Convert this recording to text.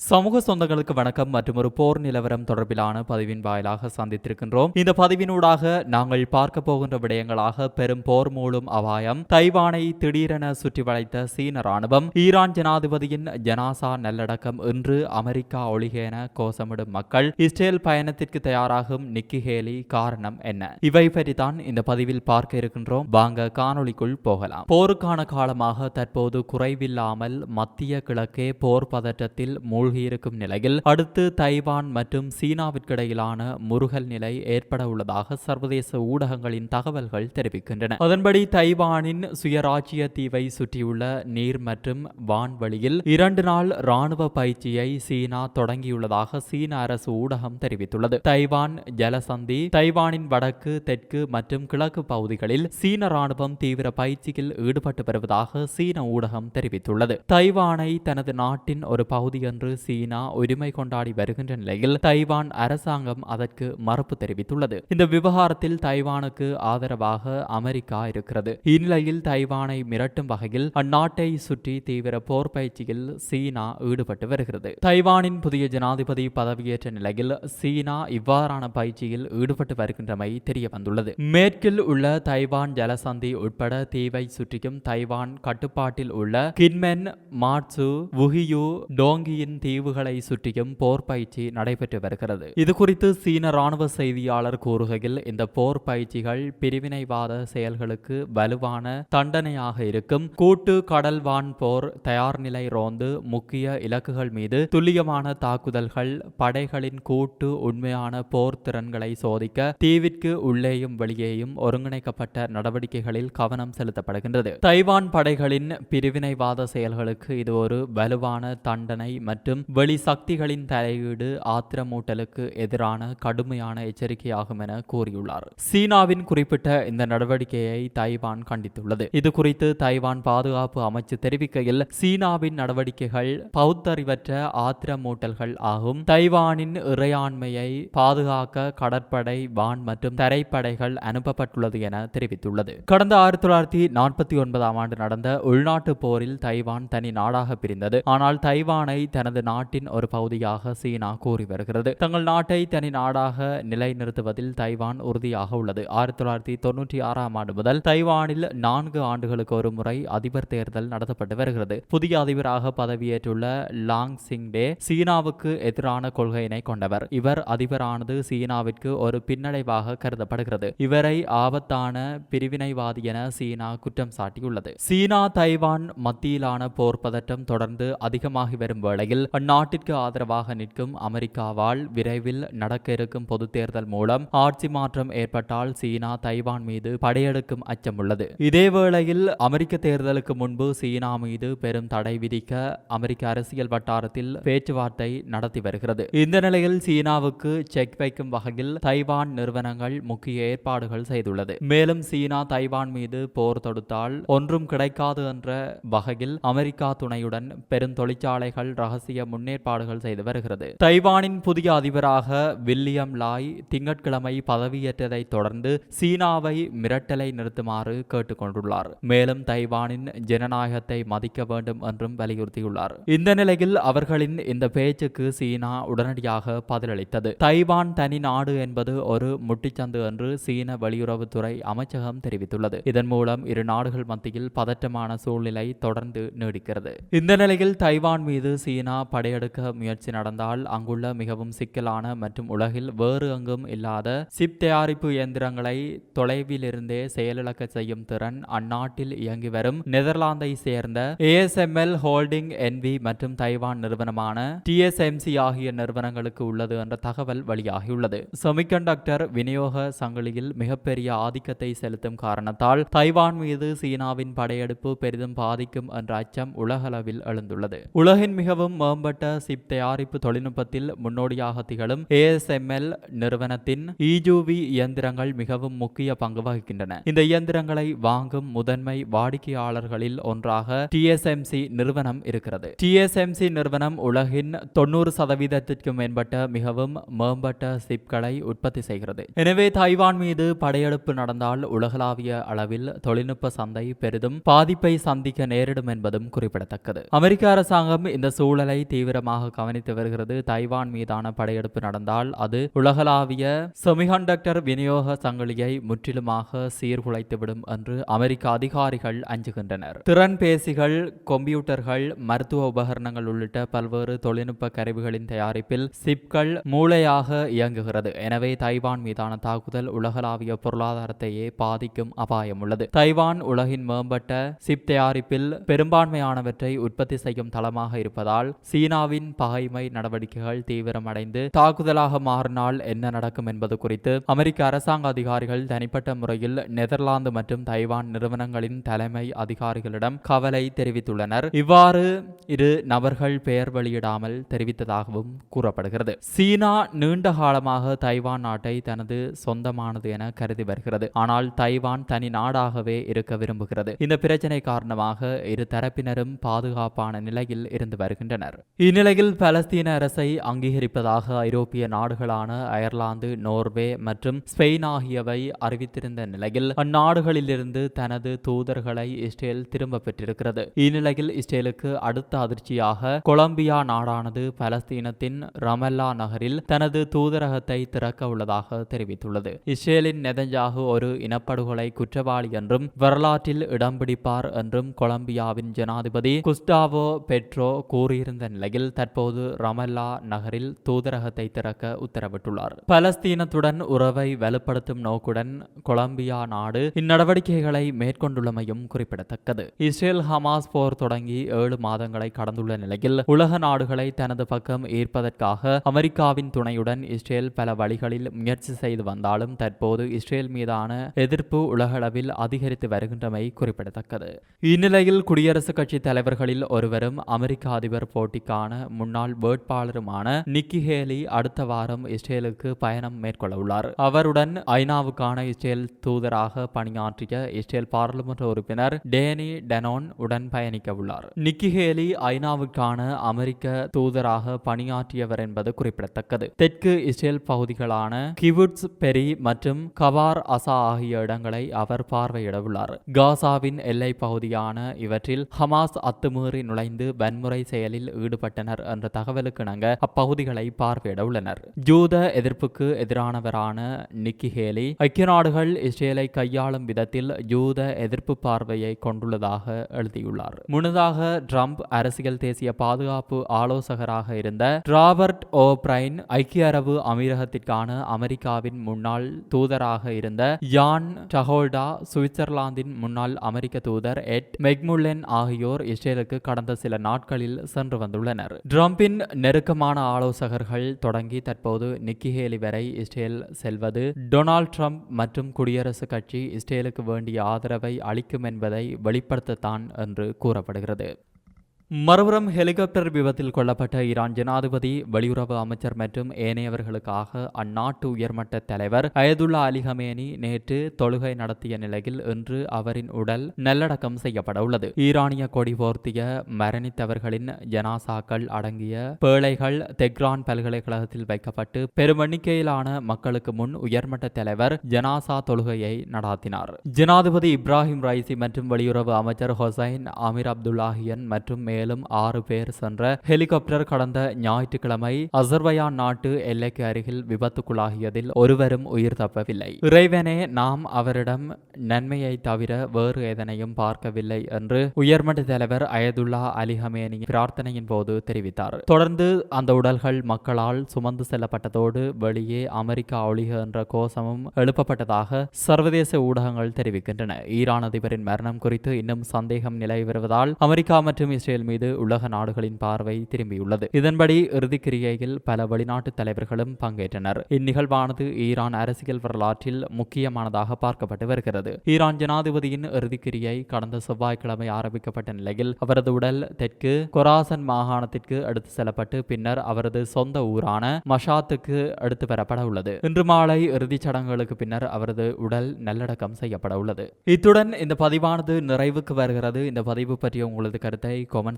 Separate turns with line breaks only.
சமூக சொந்தங்களுக்கு வணக்கம் மற்றும் ஒரு போர் நிலவரம் தொடர்பிலான பதிவின் வாயிலாக சந்தித்திருக்கின்றோம். இந்த பதிவினூடாக நாங்கள் பார்க்க போகின்ற விடயங்களாக பெரும் போர் மூலம் அபாயம் தைவானை திடீரென சுற்றி வளைத்த சீன ராணுவம் ஈரான் ஜனாதிபதியின் ஜனாசா நல்லடக்கம் இன்று அமெரிக்கா ஒளிகேன என கோஷமிடும் மக்கள் இஸ்ரேல் பயணத்திற்கு தயாராகும் நிக்கி ஹேலி காரணம் என்ன? இவை பற்றித்தான் இந்த பதிவில் பார்க்க இருக்கின்றோம். வாங்க காணொளிக்குள் போகலாம். போருக்கான காலமாக தற்போது குறைவில்லாமல் மத்திய கிழக்கே போர் பதற்றத்தில் முழு மூழ்கியிருக்கும் நிலையில் அடுத்து தைவான் மற்றும் சீனாவிற்கிடையிலான முருகல் நிலை ஏற்பட உள்ளதாக சர்வதேச ஊடகங்களின் தகவல்கள் தெரிவிக்கின்றன. அதன்படி தைவானின் சுயராஜ்ய தீவை சுற்றியுள்ள நீர் மற்றும் வான்வழியில் இரண்டு நாள் ராணுவ பயிற்சியை சீனா தொடங்கியுள்ளதாக சீன அரசு ஊடகம் தெரிவித்துள்ளது. தைவான் ஜலசந்தி தைவானின் வடக்கு தெற்கு மற்றும் கிழக்கு பகுதிகளில் சீன ராணுவம் தீவிர பயிற்சியில் ஈடுபட்டு வருவதாக சீன ஊடகம் தெரிவித்துள்ளது. தைவானை தனது நாட்டின் ஒரு பகுதி என்று சீனா உரிமை கொண்டாடி வருகின்ற நிலையில் தைவான் அரசாங்கம் அதற்கு மறுப்பு தெரிவித்துள்ளது. இந்த விவகாரத்தில் தைவானுக்கு ஆதரவாக அமெரிக்கா இருக்கிறது. இந்நிலையில் தைவானை மிரட்டும் வகையில் அந்நாட்டை சுற்றி தீவிர போர் பயிற்சியில் சீனா ஈடுபட்டு வருகிறது. தைவானின் புதிய ஜனாதிபதி பதவியேற்ற நிலையில் சீனா இவ்வாறான பயிற்சியில் ஈடுபட்டு வருகின்றமை தெரிய வந்துள்ளது மேற்கில் உள்ள தைவான் ஜலசந்தி உட்பட தீவை சுற்றியும் தைவான் கட்டுப்பாட்டில் உள்ள கின்மென் மாட்சு வுகியு டோங்கியின் தீவுகளை சுற்றியும் போர் பயிற்சி நடைபெற்று வருகிறது. இது குறித்து சீன ராணுவ செய்தியாளர் கூறுகையில் இந்த போர் பயிற்சிகள் பிரிவினைவாத செயல்களுக்கு வலுவான தண்டனையாக இருக்கும். கூட்டு கடல்வான் போர் தயார் நிலை ரோந்து முக்கிய இலக்குகள் மீது துல்லியமான தாக்குதல்கள் படைகளின் கூட்டு உண்மையான போர் திறன்களை சோதிக்க தீவிற்கு உள்ளேயும் வெளியேயும் ஒருங்கிணைக்கப்பட்ட நடவடிக்கைகளில் கவனம் செலுத்தப்படுகின்றது. தைவான் படைகளின் பிரிவினைவாத செயல்களுக்கு இது ஒரு வலுவான தண்டனை மற்றும் வெளி சக்திகளின் தலையீடு ஆத்திரமூட்டலுக்கு எதிரான கடுமையான எச்சரிக்கையாகும் என கூறியுள்ளார். சீனாவின் குறிப்பிட்ட இந்த நடவடிக்கையை தைவான் கண்டித்துள்ளது. இது குறித்து தைவான் பாதுகாப்பு அமைச்சு தெரிவிக்கையில் சீனாவின் நடவடிக்கைகள் பௌத்தறிவற்ற ஆத்திரமூட்டல்கள் ஆகும். தைவானின் இறையாண்மையை பாதுகாக்க கடற்படை வான் மற்றும் தரைப்படைகள் அனுப்பப்பட்டுள்ளது என தெரிவித்துள்ளது. கடந்த ஆயிரத்தி தொள்ளாயிரத்தி நாற்பத்தி ஒன்பதாம் ஆண்டு நடந்த உள்நாட்டு போரில் தைவான் தனி நாடாக பிரிந்தது. ஆனால் தைவானை தனது நாட்டின் ஒரு பகுதியாக சீனா கூறி வருகிறது. தங்கள் நாட்டை தனி நாடாக நிலைநிறுத்துவதில் தைவான் உறுதியாக உள்ளது. ஆயிரத்தி தொள்ளாயிரத்தி தொன்னூற்றி ஆறாம் ஆண்டு முதல் தைவானில் நான்கு ஆண்டுகளுக்கு ஒரு முறை அதிபர் தேர்தல் நடத்தப்பட்டு வருகிறது. புதிய அதிபராக பதவியேற்றுள்ள லாங் சிங் டே சீனாவுக்கு எதிரான கொள்கையினை கொண்டவர். இவர் அதிபரானது சீனாவிற்கு ஒரு பின்னடைவாக கருதப்படுகிறது. இவரை ஆபத்தான பிரிவினைவாதி என சீனா குற்றம் சாட்டியுள்ளது. சீனா தைவான் மத்தியிலான போர் பதட்டம் தொடர்ந்து அதிகமாகி வரும் வேளையில் அந்நாட்டிற்கு ஆதரவாக நிற்கும் அமெரிக்காவால் விரைவில் நடக்க இருக்கும் பொது தேர்தல் மூலம் ஆட்சி மாற்றம் ஏற்பட்டால் சீனா தைவான் மீது படையெடுக்கும் அச்சம் உள்ளது இதேவேளையில் அமெரிக்க தேர்தலுக்கு முன்பு சீனா மீது பெரும் தடை விதிக்க அமெரிக்க அரசியல் வட்டாரத்தில் பேச்சுவார்த்தை நடத்தி வருகிறது. இந்த நிலையில் சீனாவுக்கு செக் வைக்கும் வகையில் தைவான் நிறுவனங்கள் முக்கிய ஏற்பாடுகள் செய்துள்ளது. மேலும் சீனா தைவான் மீது போர் தொடுத்தால் ஒன்றும் கிடைக்காது என்ற வகையில் அமெரிக்கா துணையுடன் பெரும் தொழிற்சாலைகள் ரகசிய முன்னேற்பாடுகள் செய்து வருகிறது. தைவானின் புதிய அதிபராக வில்லியம் லாய் திங்கட்கிழமை பதவியேற்றதை தொடர்ந்து சீனாவை மிரட்டலை நிறுத்துமாறு கேட்டுக்கொண்டுள்ளார். மேலும் தைவானின் ஜனநாயகத்தை மதிக்க வேண்டும் என்றும் வலியுறுத்தியுள்ளார். இந்த நிலையில் அவர்களின் இந்த பேச்சுக்கு சீனா உடனடியாக பதிலளித்தது. தைவான் தனி நாடு என்பது ஒரு முட்டிச்சந்து என்று சீன வெளியுறவுத்துறை அமைச்சகம் தெரிவித்துள்ளது. இதன் மூலம் இரு நாடுகள் மத்தியில் பதற்றமான சூழ்நிலை தொடர்ந்து நீடிக்கிறது. இந்த நிலையில் தைவான் மீது சீனா படையெடுக்க முயற்சி நடந்தால் அங்குள்ள மிகவும் சிக்கலான மற்றும் உலகில் வேறு எங்கும் இல்லாத சிப் தயாரிப்பு இயந்திரங்களை தொலைவிலிருந்தே செயலிழக்க செய்யும் திறன் அந்நாட்டில் இயங்கி வரும் நெதர்லாந்தை சேர்ந்த ஏஎஸ்எம்எல் ஹோல்டிங் என்வி மற்றும் தைவான் நிறுவனமான டிஎஸ்எம்சி ஆகிய நிறுவனங்களுக்கு உள்ளது என்ற தகவல் வெளியாகியுள்ளது. செமிகண்டக்டர் விநியோக சங்கிலியில் மிகப்பெரிய ஆதிக்கத்தை செலுத்தும் காரணத்தால் தைவான் மீது சீனாவின் படையெடுப்பு பெரிதும் பாதிக்கும் என்ற அச்சம் உலகளவில் எழுந்துள்ளது. உலகின் மிகவும் மேம்பட்ட சிப் தயாரிப்பு தொழில்நுட்பத்தில் முன்னோடியாக திகழும் ஏஎஸ்எம்எல் நிறுவனத்தின் இஜூவி இயந்திரங்கள் மிகவும் முக்கிய பங்கு வகிக்கின்றன. இந்த இயந்திரங்களை வாங்கும் முதன்மை வாடிக்கையாளர்களில் ஒன்றாக டிஎஸ்எம்சி நிறுவனம் இருக்கிறது. டிஎஸ்எம்சி நிறுவனம் உலகின் தொண்ணூறு சதவீதத்திற்கும் மேம்பட்ட மிகவும் மேம்பட்ட சிப்களை உற்பத்தி செய்கிறது. எனவே தைவான் மீது படையெடுப்பு நடந்தால் உலகளாவிய அளவில் தொழில்நுட்ப சந்தை பெரிதும் பாதிப்பை சந்திக்க நேரிடும் என்பதும் குறிப்பிடத்தக்கது. அமெரிக்க அரசாங்கம் இந்த சூழலை தீவிரமாக கவனித்து வருகிறது. தைவான் மீதான படையெடுப்பு நடந்தால் அது உலகளாவிய செமிகண்டக்டர் விநியோக சங்கிலியை முற்றிலுமாக சீர்குலைத்துவிடும் என்று அமெரிக்க அதிகாரிகள் அஞ்சுகின்றனர். திறன்பேசிகள் கம்ப்யூட்டர்கள் மருத்துவ உபகரணங்கள் உள்ளிட்ட பல்வேறு தொழில்நுட்ப கருவிகளின் தயாரிப்பில் சிப்கள் மூளையாக இயங்குகிறது. எனவே தைவான் மீதான தாக்குதல் உலகளாவிய பொருளாதாரத்தையே பாதிக்கும் அபாயம் உள்ளது. தைவான் உலகின் மேம்பட்ட சிப் தயாரிப்பில் பெரும்பான்மையானவற்றை உற்பத்தி செய்யும் தளமாக இருப்பதால் சீனாவின் பகைமை நடவடிக்கைகள் தீவிரமடைந்து தாக்குதலாக மாறினால் என்ன நடக்கும் என்பது குறித்து அமெரிக்க அரசாங்க அதிகாரிகள் தனிப்பட்ட முறையில் நெதர்லாந்து மற்றும் தைவான் நிறுவனங்களின் தலைமை அதிகாரிகளிடம் கவலை தெரிவித்துள்ளனர். இவ்வாறு இரு நபர்கள் பெயர் வெளியிடாமல் தெரிவித்ததாகவும் கூறப்படுகிறது. சீனா நீண்ட காலமாக தைவான் நாட்டை தனது சொந்தமானது என கருதி வருகிறது. ஆனால் தைவான் தனி நாடாகவே இருக்க விரும்புகிறது. இந்த பிரச்சனை காரணமாக இரு தரப்பினரும் பாதுகாப்பான நிலையில் இருந்து வருகின்றனர். இந்நிலையில் பலஸ்தீன அரசை அங்கீகரிப்பதாக ஐரோப்பிய நாடுகளான அயர்லாந்து நோர்வே மற்றும் ஸ்பெயின் ஆகியவை அறிவித்திருந்த நிலையில் அந்நாடுகளிலிருந்து தனது தூதர்களை இஸ்ரேல் திரும்ப பெற்றிருக்கிறது. இந்நிலையில் இஸ்ரேலுக்கு அடுத்த அதிர்ச்சியாக கொலம்பியா நாடானது பலஸ்தீனத்தின் ரமல்லா நகரில் தனது தூதரகத்தை திறக்க உள்ளதாக தெரிவித்துள்ளது. இஸ்ரேலின் நெதஞ்சாகு ஒரு இனப்படுகொலை குற்றவாளி என்றும் வரலாற்றில் இடம் பிடிப்பார் என்றும் கொலம்பியாவின் ஜனாதிபதி குஸ்டாவோ பெட்ரோ கூறியிருந்த நிலையில் தற்போது ரமல்லா நகரில் தூதரகத்தை திறக்க உத்தரவிட்டுள்ளார். பலஸ்தீனத்துடன் உறவை வலுப்படுத்தும் நோக்குடன் கொலம்பியா நாடு இந்நடவடிக்கைகளை மேற்கொண்டுள்ளமையும் குறிப்பிடத்தக்கது. இஸ்ரேல் ஹமாஸ் போர் தொடங்கி ஏழு மாதங்களை கடந்துள்ள நிலையில் உலக நாடுகளை தனது பக்கம் ஈர்ப்பதற்காக அமெரிக்காவின் துணையுடன் இஸ்ரேல் பல வழிகளில் முயற்சி செய்து வந்தாலும் தற்போது இஸ்ரேல் மீதான எதிர்ப்பு உலகளவில் அதிகரித்து வருகின்றமை குறிப்பிடத்தக்கது. இந்நிலையில் குடியரசுக் கட்சி தலைவர்களில் ஒருவரும் அமெரிக்க அதிபர் போட்டிக்கான முன்னாள் வேட்பாளருமான நிக்கி ஹேலி அடுத்த வாரம் இஸ்ரேலுக்கு பயணம் மேற்கொள்ள உள்ளார் அவருடன் ஐநாவுக்கான இஸ்ரேல் தூதராக பணியாற்றிய இஸ்ரேல் பாராளுமன்ற உறுப்பினர் டேனி டெனோன் உடன் பயணிக்க உள்ளார் நிக்கி ஹேலி ஐநாவுக்கான அமெரிக்க தூதராக பணியாற்றியவர் என்பது குறிப்பிடத்தக்கது. தெற்கு இஸ்ரேல் பகுதிகளான கிவுட்ஸ் பெரி மற்றும் கவார் அசா ஆகிய இடங்களை அவர் பார்வையிட உள்ளார் காசாவின் எல்லை பகுதியான இவற்றில் ஹமாஸ் அத்துமீறி நுழைந்து வன்முறை செயலில் ஈடுபட்டனர் என்ற தகவலுக்கு இணங்க அப்பகுதிகளை பார்வையிட உள்ளனர். ஜூத எதிர்ப்புக்கு எதிரானவரான நிக்கி ஹேலி ஐக்கிய நாடுகள் இஸ்ரேலை கையாளும் விதத்தில் யூத எதிர்ப்பு பார்வையை கொண்டுள்ளதாக எழுதியுள்ளார். முன்னதாக ட்ரம்ப் அரசியல் தேசிய பாதுகாப்பு ஆலோசகராக இருந்த ராபர்ட் ஓ பிரைன் ஐக்கிய அரபு அமீரகத்திற்கான அமெரிக்காவின் முன்னாள் தூதராக இருந்த யான் டஹோல்டா சுவிட்சர்லாந்தின் முன்னாள் அமெரிக்க தூதர் எட் மெக்முல்லன் ஆகியோர் இஸ்ரேலுக்கு கடந்த சில நாட்களில் சென்று வந்துள்ளனர் ட்ரம்பின் நெருக்கமான ஆலோசகர்கள் தொடங்கி தற்போது நிக்கி ஹேலி வரை இஸ்ரேல் செல்வது டொனால்ட் ட்ரம்ப் மற்றும் குடியரசுக் கட்சி இஸ்ரேலுக்கு வேண்டிய ஆதரவை அளிக்கும் என்பதை வெளிப்படுத்தத்தான் என்று கூறப்படுகிறது. மறுபுறம் ஹெலிகாப்டர் விபத்தில் கொல்லப்பட்ட ஈரான் ஜனாதிபதி வெளியுறவு அமைச்சர் மற்றும் ஏனையவர்களுக்காக அந்நாட்டு உயர்மட்ட தலைவர் அயதுல்லா அலி ஹமேனி நேற்று தொழுகை நடத்திய நிலையில் இன்று அவரின் உடல் நல்லடக்கம் செய்யப்பட உள்ளது. ஈரானிய கொடி போர்த்திய மரணித்தவர்களின் ஜனாசாக்கள் அடங்கிய பேழைகள் தெக்ரான் பல்கலைக்கழகத்தில் வைக்கப்பட்டு பெருமெண்ணிக்கையிலான மக்களுக்கு முன் உயர்மட்ட தலைவர் ஜனாசா தொழுகையை நடாத்தினார். ஜனாதிபதி இப்ராஹிம் ரைசி மற்றும் வெளியுறவு அமைச்சர் ஹொசைன் அமீர் அப்துல்லாஹியன் மற்றும் மேலும் ஆறு பேர் சென்ற ஹெலிகாப்டர் கடந்த ஞாயிற்றுக்கிழமை அசர்வயா நாட்டு எல்லைக்கு அருகில் விபத்துக்குள்ளாகியதில் ஒருவரும் உயிர் தப்பவில்லை. இறைவனே நாம் அவரிடம் நன்மையை தவிர வேறு எதனையும் பார்க்கவில்லை என்று உயர்மட்ட தலைவர் அயதுல்லா அலி ஹமேனி பிரார்த்தனையின் போது தெரிவித்தார். தொடர்ந்து அந்த உடல்கள் மக்களால் சுமந்து செல்லப்பட்டதோடு வெளியே அமெரிக்கா ஒளிக என்ற கோஷமும் எழுப்பப்பட்டதாக சர்வதேச ஊடகங்கள் தெரிவிக்கின்றன. ஈரான் அதிபரின் மரணம் குறித்து இன்னும் சந்தேகம் நிலவி வருவதால் அமெரிக்கா மற்றும் இஸ்ரேல் மீது உலக நாடுகளின் பார்வை திரும்பியுள்ளது. இதன்படி இறுதிக்கிரியையில் பல வெளிநாட்டு தலைவர்களும் பங்கேற்றனர். இந்நிகழ்வானது ஈரான் அரசியல் வரலாற்றில் முக்கியமானதாக பார்க்கப்பட்டு வருகிறது. ஈரான் ஜனாதிபதியின் இறுதிக்கிரியை கடந்த செவ்வாய்க்கிழமை ஆரம்பிக்கப்பட்ட நிலையில் அவரது உடல் தெற்கு கொராசன் மாகாணத்திற்கு எடுத்து செல்லப்பட்டு பின்னர் அவரது சொந்த ஊரான மஷாத்துக்கு எடுத்து வரப்பட உள்ளது. இன்று மாலை இறுதிச் சடங்குகளுக்கு பின்னர் அவரது உடல் நல்லடக்கம் செய்யப்பட உள்ளது. இத்துடன் இந்த பதிவானது நிறைவுக்கு வருகிறது. இந்த பதிவு பற்றிய உங்களது கருத்தை கொமெண்ட்